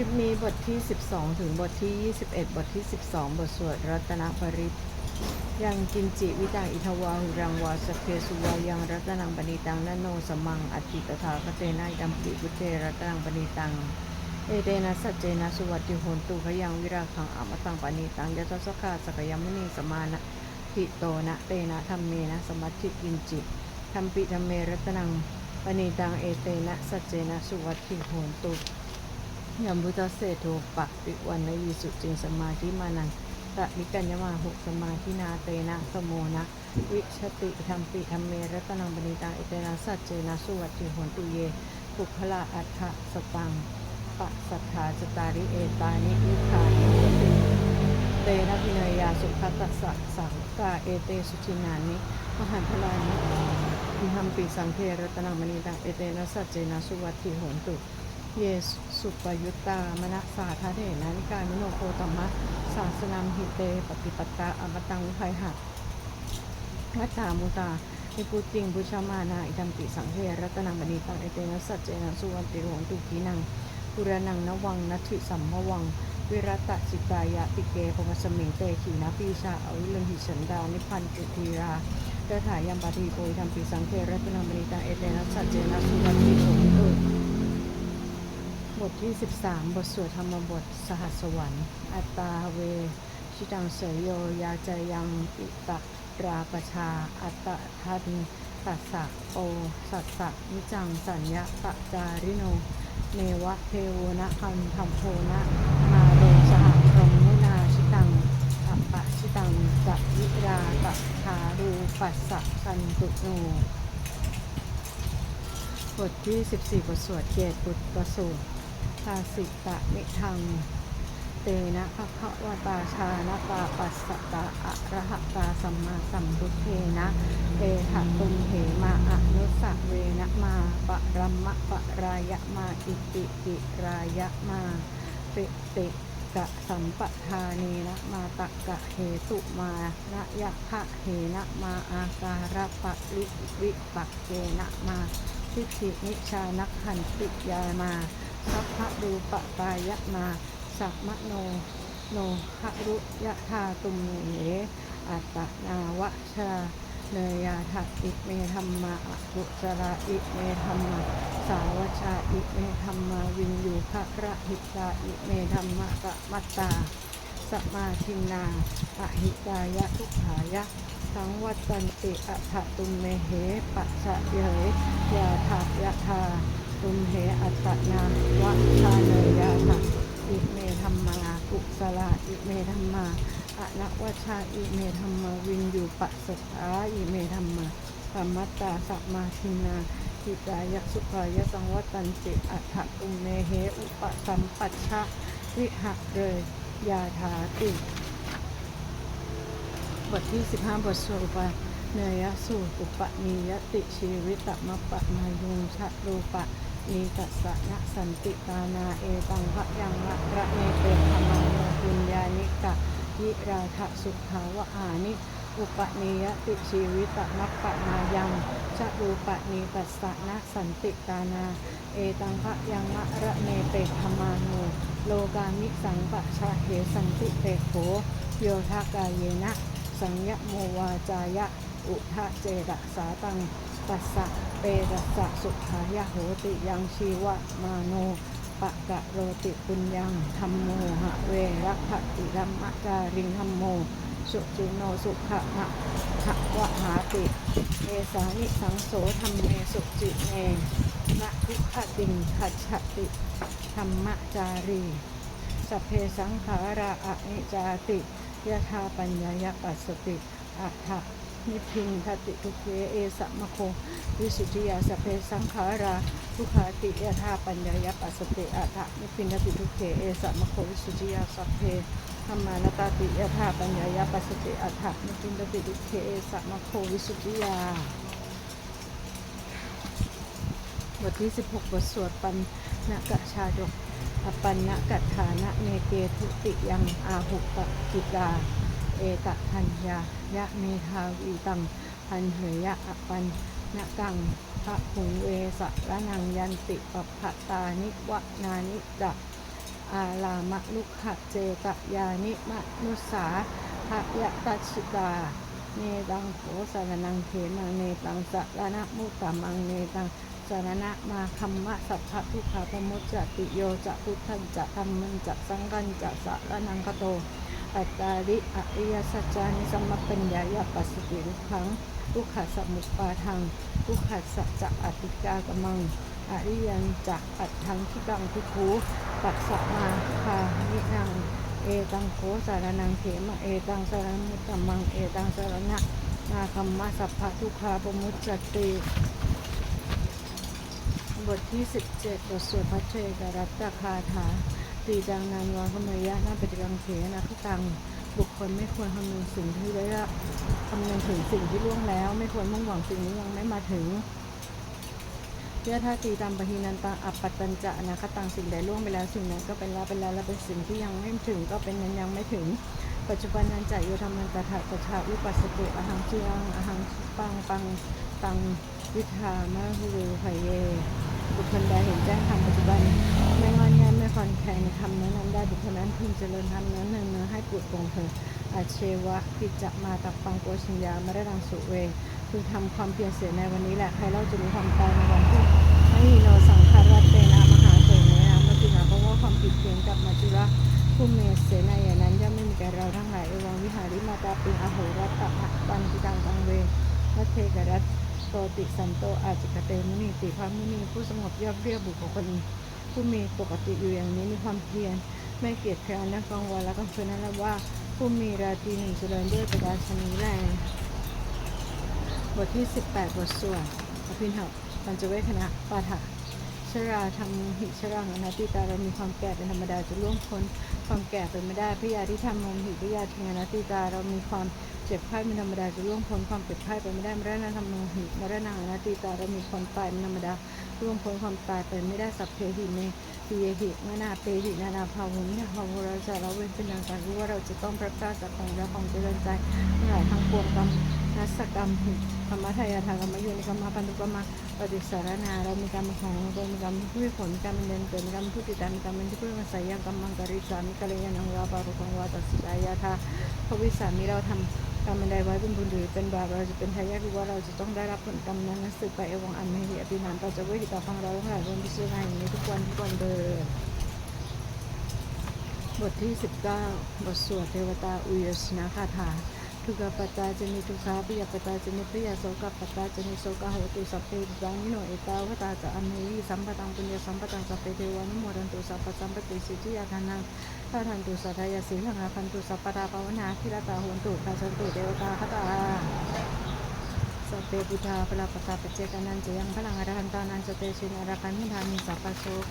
ลิปนี้บทที่ 12 ถึงบทที่ 21 บทที่ 12 บทสวดรัตนปริตยังกินจิวิตังอิทวาหุรังวาสเพสุวายังรัตนังปณิตังนโนสมังอติตถาคเตนะดัมปิบุเทรัตนังปณิตัง เอเตนะสัจเจนะสุวัติโหนตุขยังวิราคังอมตังปณิตังยะทัสกาสกยมุนีสมานะหิโตนะเตนะธรรมเมนะสมัติกินจิธรรมปิธรรมเมรัตนังปณิตังเอเตนะสัจเจนะสุวัติโหนตุ ยัมพุทธเศรษโทปะติวันนยีสุจิงสมาธิมานังตะนิกัญญมาหุสมาธินาเตนะสโมนะ วิชติธรรมปิธรรมเมรัตนังบณิตังเอเตนะสัจเจนะสุวัติโหนตุเยปุคละอัฏฐสตังปะสัทธาจตาริเอตานิยุคานิโหติเตนะพินยาสุขตัสสะสังกาเอเตสุชินานิมหันทลานิอิหัมปิสังเทรัตนังมณีตังเอเตนะสัจเจนะสุวัติโหนตุเยสุ สุปยุตตามณสาธาเถนะนิกายมโนโคตมะศาสนามหิเต ปฏิปตาอมตังวิภัยหักวัตตามุตานิพุติงบุชามานาอิดัมปิสังเทรัตนังบณีตังเอเตนะสัจเจนะสุวันติโหงตุกีนังปุรนังนวังนัตถิสัมมวัง วิรัตจิตายะติเกภวสมิงเตขีนาปีชาอวิลหิฉันดานิพันจุทีราเดถายัมปฏิโกยธรรมปิสังเทรัตนังบณีตังเอเตนะสัจเจนะสุวันติโหงตุ บทที่ 13 บทสวดธรรมบทสหัสวรรค์อัตตาเว ชิตังเสยโย ยาจยังปิตะราปชา อัตตะทันตัสสะโอ สัสสะนิจังสัญญาตะจาริโน เนวะเทวนะคันธรรมโพนะมาโรสหพรหมุนาชิตังอัปปะชิตังจะวิราตะทารูปัสสะสันตุโนบทที่ 14บทสวดเกตบุตระสูตร ภาสิตะนิทัง เตนะภะคะวตาชานะตาปัสสะตาอะระหะตาสัมมาสัมพุทเทนะเอหะตุมเหมาอะนุสะเวนะมาปะรัมมะปะรายะมาอิติปิรายะมาปิติกะสัมปทานีนะมาตะกะเหตุมานะยะพะเหนะมาอาการะปะลิวิปักเกนะมาทิฏฐินิชานักขันติยามา สัพพะดูปะปายะมาสัมมโนโนหรุยะธาตุมเหอัตตนาวะชาเนยาถอิเมธรรมาอกุสราอิเมธรรมาสาวชาอิเมธรรมาวินยูภระหิตาอิเมธรรมะกะมัตตาสมาทินนาอหิตายะทุกขายะสังวัตันติอัฏฐตุมเมเหปัสสะเยยยาถายะธา ตุมเหอัตนาวะชาเนยาถาอิเมธรรมากุสลาอิเมธรรมาอะนะวชาอิเมธรรมาวินยูปัสสตาอิเมธรรมาธรรมตาสัมมาทินาทิตายะสุขายสังวัตันติอัฏฐตุมเมเหอุปสัมปัชชะวิหะเรยยาถาติบทที่ 15 บทสรุปเนยสูตรอุปนิยติชีวิตมปะมายุงชะรูปะ นีกัสสะนะสันติตานา เอตังพระยังละระเนเตธรรมาโนปุญญานิกะยิราทะสุขาวะอานิอุปนิยติชีวิตมปะมายังชะรูปนีกัสสะนะสันติตานาเอตังพระยังละระเนเตธรรมาโนโลกามิสังปะชะเหสันติเตโขโยทากายเยนะ สัญญโมวาจายะ อุทะเจระสาตังปัสสะเปรัสสะสุขายะโหติยังชีวะมาโนปะกะโรติปุญญังธรรมโมหะเวรัคติรัมมะจาริงธรรมโม สุจิโนสุขะหะหะวะหาติเอสานิสังโสธรรมเมสุจิเมนะทุกขติงขัดฉติธรรมจารีสัพเพสังขาราอะนิจาติยะธาปัญญายปัสสติอัฏฐ นิพินทติทุเกเอสะมโควิสุทธิยาสเพสังขาราทุขาติยธาปัญญายปัสสติอัฏฐนิพินทติทุเกเอสะมโควิสุทธิยาสเพธรรมานตาติยธาปัญญายปัสสติอัฏฐนิพินทติทุเกเอสะมโควิสุทธิยาบทที่ 16 บทสวดปันนกะชาดกอปันนกัฏฐานะเนเกทุติยังอาหุปกิกา เอตะพัญญายะเมทาวีตังพันเหยะอปันนกังพระหุงเวสะระนังยันติปปะตานิวะนานิดะออาลามะลุขะเจตยานิมะนุสาภะยะตัชิตาเนตังโขสารนังเขมังเนตังสารณะมุตตะมังเนตังสารณะมาคัมมะสัพพะทุกขาปมุจจติโยจะพุทธันจะธรรมันจะสังกันจะสารนังคโต อัตตาริอริยสัจจานิสมปัญญายาปัสสติทุกขังทุกขสมุปปาทังทุกขสัจจะอติกากมังอริยันจะอัตถังทุกังทุคูปัสสมาคานินังเอตังโคสารนังเขมะเอตังสารมุตตมังเอตังสารณะนาคัมมะสัพพะทุกขาปมุจจติบทที่ 17บทสวดพระเทกรัตตคาถา ตีจังนานวาขมยะน่าปฏิกังเขนะทุตังบุคคลไม่ควรคำนึงสิ่งที่ได้รับคำนึงถึงสิ่งที่ล่วงแล้ว ไม่ควรมุ่งหวังสิ่งนี้ยังไม่มาถึงเพื่อถ้าตีตามปหินันตังอัปปัตตัญจะนาคตังสิ่งใดล่วงไปแล้วสิ่งนั้นก็เป็นแล้วเป็นแล้วและเป็นสิ่งที่ยังไม่ถึงก็เป็นนั้นยังไม่ถึง ปัจจุบันนันจะโยธรรมันตถาตถาวิปัสสติอหังเชิรังอหังปังปังตังวิธามะหุรูไผเย บุคคลใดเห็นแจ้งธรรมปัจจุบัน ไม่งอนแงนไม่คอนแคลนในธรรมนั้นๆได้บุคคลนั้นพึงเจริญธรรมนั้นเนืองๆให้ปลุกปงเถิดอาเชวะกิจจะมาตับปังโกชิญญามาได้ดังสุเวพึงทำความเพียรเสียในวันนี้แหละใครเล่าจะมีความตายในวันที่ไม่มีโนสังคารเตนะมหาเสนนะมัจจุราเพราะว่าความผิดเพียงกับมัจจุราผู้เมเสนาอย่างนั้นย่อมไม่มีแก่เราทั้งหลายเอวังวิหาริมาตาปิงอโหรัตตะปันติตังตังเวรัตเทกรัต โตติสันโตอาจิกเตมุนีติพระมุนีผู้สงบเรียบเรียบบุคคลผู้มีปกติอยู่อย่างนี้มีความเพียรไม่เกียจคร้านและกังวลและกังวลนั้นว่า ผู้มีราตรีหนึ่งเจริญด้วยประดาชนีแรงบทที่ 18 บทสวดอภินหปัญจเวคณะปาฐะ ชราธรรมหิชราหนาติตาเรามีความแก่เป็นธรรมดาจะล่วงพ้นความแก่เป็นไม่ได้พยาที่ทำมมหิพยาทิงนาติตาเรามีความเจ็บไข้เป็นธรรมดาจะล่วงพ้นความเจ็บไข้เป็นไม่ได้มรณะธรรมมหิมรณะนาติตาเรามีความตายเป็นธรรมดาล่วงพ้นความตายเป็นไม่ได้สัพเพหิเมปียหิมนาเปหินานาภาวุนิภาวุเราจะเราเว้นเป็นอย่างไรรู้ว่าเราจะต้องประกาศจากของเราของเจริญใจเมื่อไรทั้งปวงกรรม นัสกรรมธรรมทายาทากรรมโยนิกรรมพันธุกรรมปฏิสารนาเรามีกรรมของเรามีกรรมผู้ผลกรรมเดินเกิดมีกรรมผู้ติดตามมีกรรมที่เพื่อมาใส่ยังกรรมังกริสามิกเลยันังวาปารุกังวาตัสสายาทาพระวิสามีเราทำกรรมใดไว้เป็นบุญหรือเป็นบาปเราจะเป็นทายาทหรือว่าเราจะต้องได้รับผลกรรมนั้นสืบไปเอวังอันไม่เหตุอภินานปัจจเวหิตาฟังเราทั้งหลายรวมพิจารณาอย่างนี้ทุกวันทุกวันเดินบทที่ 19 บทสวดเทวตาอุยสนาคาถา ทุกขปตาจนิทุกขาปิยปตาจนิปิยโสกปตาจนิโสกโหตุสัพเพปุตังนิโนเอตาวตาจะอเมวิสัมปตังปุญญสัมปตังสัพเพเทวานุโมดันตุสัพพสัมปติสิทธิยาทานังถ้าทันตุสัทยาสีลังอาพันตุสัพปตาภาวนาทิรตาโหนตุกาสันตุเทวตาคตาสัพเพพุทธาพลาปตาปเจกานันจะยังพลังอรหันตานันจะเตชินอรคันมิธามิสัพพโสโห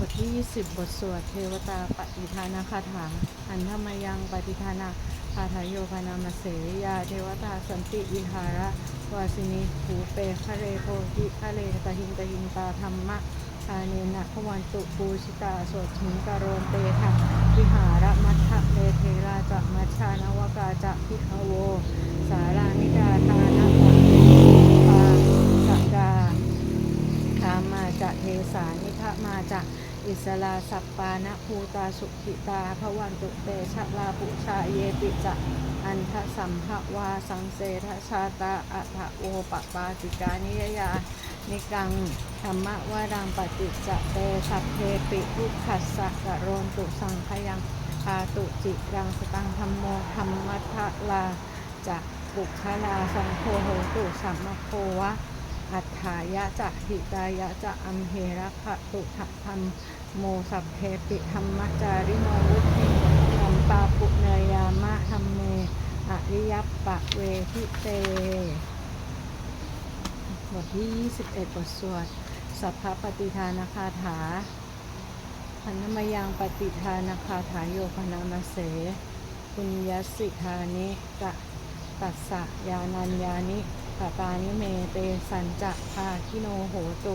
บทที่ 20 บทสวดเทวตาปฏิทานาคาถาอันธรรมยังปฏิทานาคาถาโยพนามาเสยาเทวตาสันติวิหาระวาสินีภูเปคะเรโพธิคะเลตหิงตหิงตาธรรมะทาเนนะพวันตุปูชิตาโสถิงกโรนเตทะวิหารมัทะเลเทราจะมัชชานวกาจะพิขโว สารานิกาทานะปะปาสกา ธามาจะเทสานิทะมาจะอิ สัปปานะภูตาสุขิตาภวันตุเตชะลาปุชาเยปิจะอันทสัมภวาสังเสทชาตาอัฏฐโอปปาติกานิยยานิกังธรรมวารังปฏิจจะเตสัพเพปิทุกขัสสะกะโรนตุสังขยังพาตุจิรังสตังธรรมโมธรรมัทะลาจะบุคลาสังโฆโหตุสัมมโควะอัฏฐายะจะหิตายะจะอัมเหระขะตุถะธรรม โมสัพเพปิธรรมจาริโนวุธิธรรมปาปุเนยามะธรรมเมอริยปะเวทิเต บทที่ 21 บทสวด สัพพปฏิทานาคาถาพันธมยังปฏิทานาคาถาโยพนามาเสปุญญสิทานิกะตัสสะยานัญญานิปตานิเมเตสัญจะภาคิโนโหตุ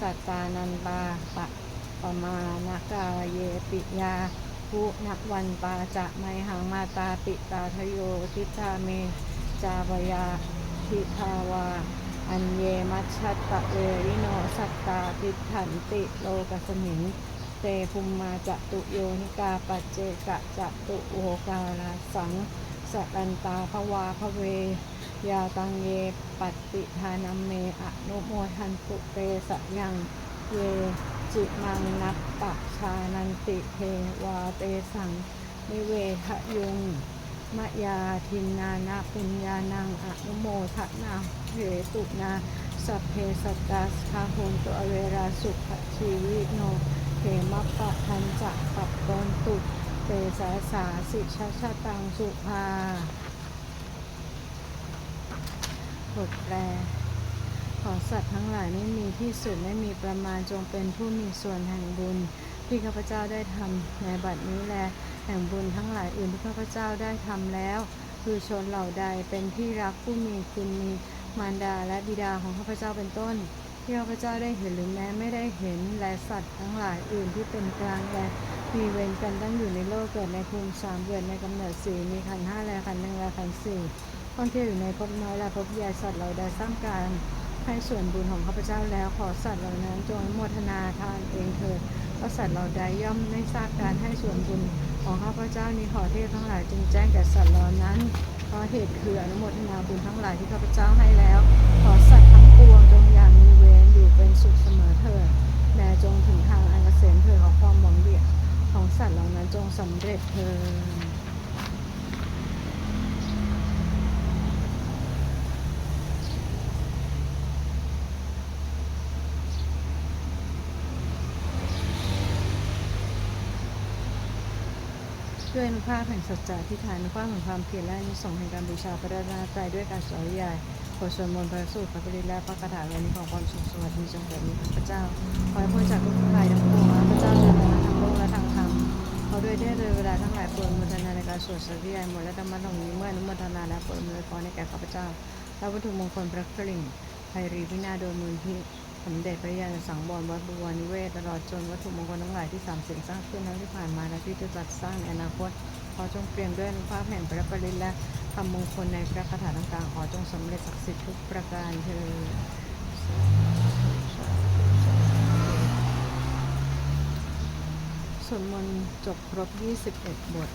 สัตตานันตาปะ มานกาเยปิยาภูนวันปาจะไมหังมาตาปิตาทโยทิตาเมจาวยาทิทาวา อันเยมัชชัตตะเวริโนสัตตาติถันติโลกสมิงเตภุมมาจะตุโยนิกาปัจเจกะจะตุโวกาลาสังสรันตาภวาภเวยาตังเยปติทานัมเมอนุโมทันตุเตสยังเย จิมังนัปปะชานันติเทวาเตสังนิเวทะยุงมะยาทินนานาปุญญานังอนุโมทนาเหตุนาสัพเพสัตตาสาหุนตุอเวราสุขชีวิโนเขมปปะทันจะปับกนตุเตสาสาสิชาชาตังสุภาบทแปล ขอสัตว์ทั้งหลายไม่มีที่สุดไม่มีประมาณจงเป็นผู้มีส่วนแห่งบุญ ที่ข้าพเจ้าได้ทำในบัดนี้แลแห่งบุญทั้งหลายอื่นที่ข้าพเจ้าได้ทำแล้ว คือชนเหล่าใดเป็นที่รักผู้มีคุณมีมารดาและบิดาของข้าพเจ้าเป็นต้น ที่ข้าพเจ้าได้เห็นหรือแม้ไม่ได้เห็นและสัตว์ทั้งหลายอื่นที่เป็นกลางและมีเวรกันตั้งอยู่ในโลกเกิดในภูมิสามเกิดในกำเนิดสี่มีขันห้าและขันหนึ่งและขันสี่ท่องเที่ยวอยู่ในภพน้อยและภพใหญ่สัตว์เราได้สร้างการ ให้ส่วนบุญของข้าพเจ้าแล้วขอสัตว์เหล่านั้นจงโมทนาทานเองเถิดเพราะสัตว์เราใดย่อมไม่ทราบการให้ส่วนบุญของข้าพเจ้านี้ขอเทพทั้งหลายจึงแจ้งแก่สัตว์เหล่านั้นเพราะเหตุคืออนุโมทนาบุญทั้งหลายที่ข้าพเจ้าให้แล้ว ขอสัตว์ทั้งปวงจงอย่างมีเวรอยู่เป็นสุขเสมอเถิดแด่จงถึงทางอันเกษมเถิดขอความหวังเดียของสัตว์เหล่านั้นจงสำเร็จเถิด ด้วยอนุภาพแห่งสัจจะที่ฐานอนุภาพแห่งความเพียรและนิสงแห่งการบูชาพระรัตนตรัยด้วยการสอนใหญ่บทสวดมนต์พระสูตรพระปริและพระคาถาวันนี้ของความสุขสวัสดีจงเกิดมีข้าพเจ้าขอให้พ้นจากทุกข์ภัยทั้งปวงข้าพเจ้าเดินทางทางโลกและทางธรรมเขอด้วยเทพเวลาทั้งหลายปรดอนุโมทนาในการสวดสัตย์ใหมดและธรรมะตรงนี้เมื่อนุโมทนาและปรดอำนวยพรในแก่ข้าพเจ้าและวัตถุมงคลพระกริ่งไพรีพินาโดยมูลที่ สมเด็จพระยาณสังวรวัดบวรนิเวศตลอดจนวัตถุมงคลทั้งหลายที่สามสิ่งสร้างขึ้นนั้นที่ผ่านมาและที่จะจัดสร้างในอนาคต ขอจงเปลี่ยนด้วยอนุภาพแห่งพระปริตและคำมงคลในพระคาถาต่างๆขอจงสำเร็จศักดิ์สิทธิ์ทุกประการเถิดสวดมนต์จบครบ 21 บท